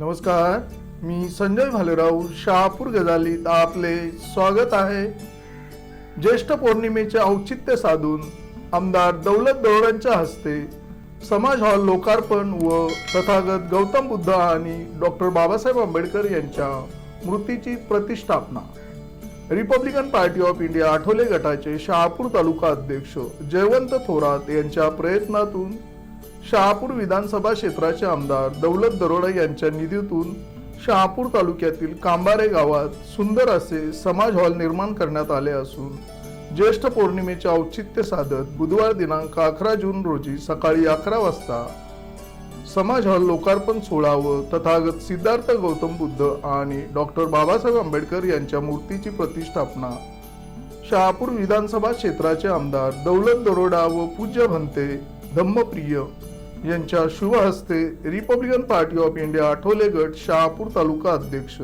नमस्कार मी संजय भालेराव शहापूर गजालीत आपले स्वागत आहे. ज्येष्ठ पौर्णिमेचे औचित्य साधून आमदार दौलत दौडांच्या हस्ते समाज हॉल लोकार्पण व तथागत गौतम बुद्ध आणि डॉक्टर बाबासाहेब आंबेडकर यांच्या मूर्तीची प्रतिष्ठापना. Republican party of India Athawale गटाचे शहापूर तालुका अध्यक्ष जयवंत थोरात यांच्या प्रयत्नातून शहापूर विधानसभा क्षेत्राचे आमदार दौलत दरोडा यांच्या निधीतून शहापूर तालुक्यातील कांबारे गावात सुंदर असे समाज हॉल निर्माण करण्यात आले असून ज्येष्ठ पौर्णिमेचे औचित्य साधत बुधवार दिनांक अकरा जून रोजी सकाळी अकरा वाजता समाज हॉल लोकार्पण सोहळा व तथागत सिद्धार्थ गौतम बुद्ध आणि डॉक्टर बाबासाहेब आंबेडकर यांच्या मूर्तीची प्रतिष्ठापना शहापूर विधानसभा क्षेत्राचे आमदार दौलत दरोडा व पूज्य भंते धम्मप्रिय यांच्या शुभ हस्ते Republican party of India Athawale गट शहापूर तालुका अध्यक्ष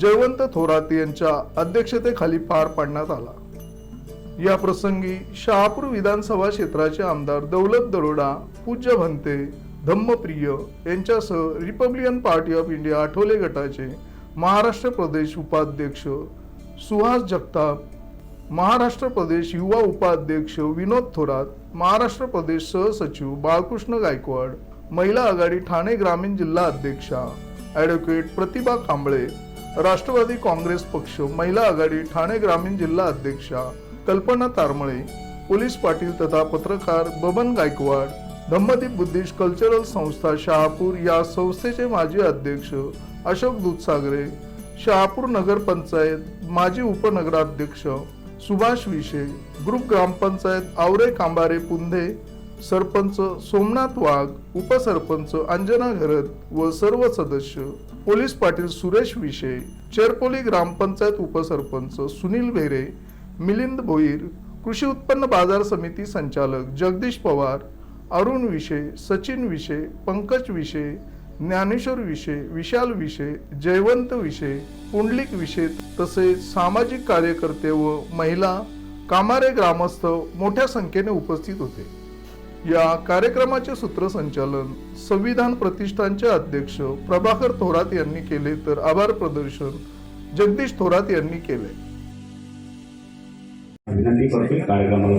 जयवंत थोरात यांच्या अध्यक्षतेखाली पार पाडण्यात आला. या प्रसंगी शहापूर विधानसभा क्षेत्राचे आमदार दौलत दरोडा पूज्य भंते धम्मप्रिय यांच्यासह Republican party of India Athawale गटाचे महाराष्ट्र प्रदेश उपाध्यक्ष सुहास जगताप महाराष्ट्र प्रदेश युवा उपाध्यक्ष विनोद थोरात महाराष्ट्र प्रदेश सहसचिव बाळकृष्ण गायकवाड महिला आघाडी ठाणे ग्रामीण जिल्हा अध्यक्षा ॲडव्होकेट प्रतिभा कांबळे राष्ट्रवादी काँग्रेस पक्ष महिला आघाडी ठाणे ग्रामीण जिल्हा अध्यक्षा कल्पना तारमळे पोलीस पाटील तथा पत्रकार बबन गायकवाड धम्मदीप बुद्धिस्ट कल्चरल संस्था शहापूर या संस्थेचे माजी अध्यक्ष अशोक दूधसागरे शहापूर नगरपंचायत माजी उपनगराध्यक्ष सुभाष विशे ग्रुप ग्रामपंचायत आवरे कांबारे पुंधे सरपंच सोमनाथ वाघ उपसरपंच अंजना घरत व सर्व सदस्य. पोलीस पाटील सुरेश विशे चेरपोली ग्रामपंचायत उपसरपंच सुनील भेरे मिलिंद भोईर कृषी उत्पन्न बाजार समिती संचालक जगदीश पवार अरुण विशे सचिन विशे पंकज विशे ज्ञानेश्वर विशे विशाल विशे जयवंत विशे पुंडलिक विशे तसेच सामाजिक कार्यकर्ते व महिला कामारे ग्रामस्थ मोठ्या संख्येने उपस्थित होते. या कार्यक्रमाचे सूत्रसंचालन संविधान प्रतिष्ठानचे अध्यक्ष प्रभाकर थोरात यांनी केले तर आभार प्रदर्शन जगदीश थोरात यांनी केले. विनंती करतो कार्यक्रमाला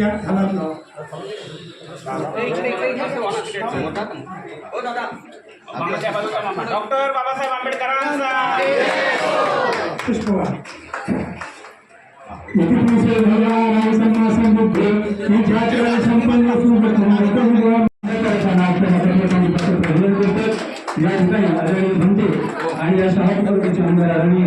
त्या खालात डॉक्टर बाबासाहेब आंबेडकरांचा. पुष्पवार. संपन्न या ठिकाणी आदरणीय म्हणते आणि या सहा तालुक्याचे आमदार आदरणीय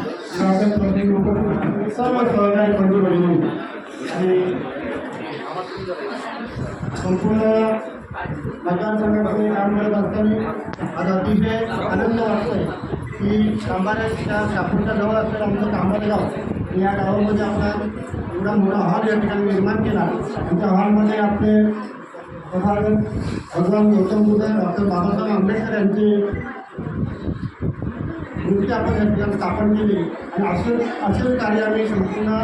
बोलतात जयवान लोक सर्व सहकार्य करतो भगिनी आणि संपूर्ण मतदारसंघामध्ये काम करत असताना आज अतिशय आनंद वाटतोय की कांबाऱ्याच्या शापूरच्या जवळ असलेलं आमचं कांबारे गाव या गावामध्ये आपला एवढा मोठा हॉल या ठिकाणी निर्माण केला. आणि त्या हॉलमध्ये आपले भगवान गौतम बुद्ध डॉक्टर बाबासाहेब आंबेडकर यांचे मूर्ती आपण या ठिकाणी स्थापन केली. आणि असं असं कार्य आम्ही संपूर्ण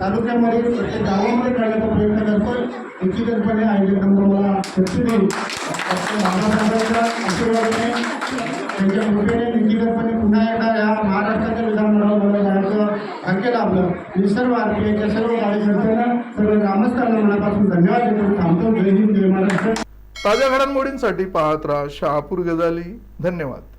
तालुक्यामध्ये प्रत्येक गावामध्ये करण्याचा प्रयत्न करतो निश्चितपणे आहे मला शक्ती देईल बाबासाहेबांच्या आशीर्वादाने त्यांच्या कृपेने निश्चितपणे पुन्हा एकदा या महाराष्ट्राच्या विधानमंडळामध्ये जाण्याचं भाग्य लाभलं. मी सर्व आरपीआयच्या सर्व कार्यकर्त्यांना सर्व ग्रामस्थांना मनापासून धन्यवाद देतो. थांबतो. जय हिंद जय महाराष्ट्र. ताज्या घडामोडींसाठी पाहत राहा शहापूर गजाली. धन्यवाद.